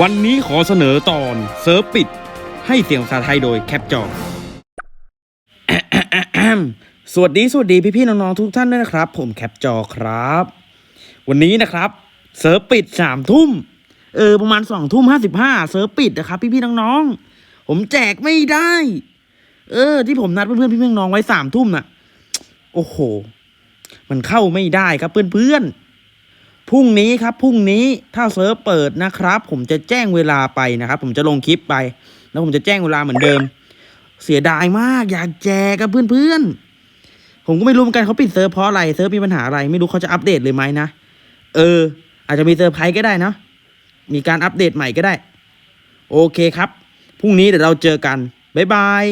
วันนี้ขอเสนอตอนเซิร์ฟปิด ให้เสียงภาษาไทยโดยแคปจอสวัสดีสวัสดีพี่ๆน้องๆทุกท่านด้วยนะครับ ผมแคปจอครับ วันนี้นะครับ เซิร์ฟปิดสามทุ่มเออประมาณสองทุ่มห้าสิบห้าเซิร์ฟปิดนะครับ พี่ๆน้องๆผมแจกไม่ได้ เออ ที่ผมนัดเพื่อนๆพี่ๆน้องๆไว้สามทุ่มน่ะ โอ้โห มันเข้าไม่ได้ครับเพื่อนๆ พรุ่งนี้ครับพรุ่งนี้ถ้าเซิร์ฟเปิดนะครับ ผมจะแจ้งเวลาไปนะครับ ผมจะลงคลิปไป แล้วผมจะแจ้งเวลาเหมือนเดิม เสียดายมากอยากแจกกับเพื่อนๆผมก็ไม่รู้เหมือนกันเขาปิดเซิร์ฟเพราะอะไรเซิร์ฟมีปัญหาอะไร ไม่รู้เขาจะอัปเดตเลยไหมนะเออ อาจจะมีเซอร์ไพรส์ก็ได้นะมีการอัปเดตใหม่ก็ได้ โอเคครับพรุ่งนี้เดี๋ยวเราเจอกัน บ๊ายบาย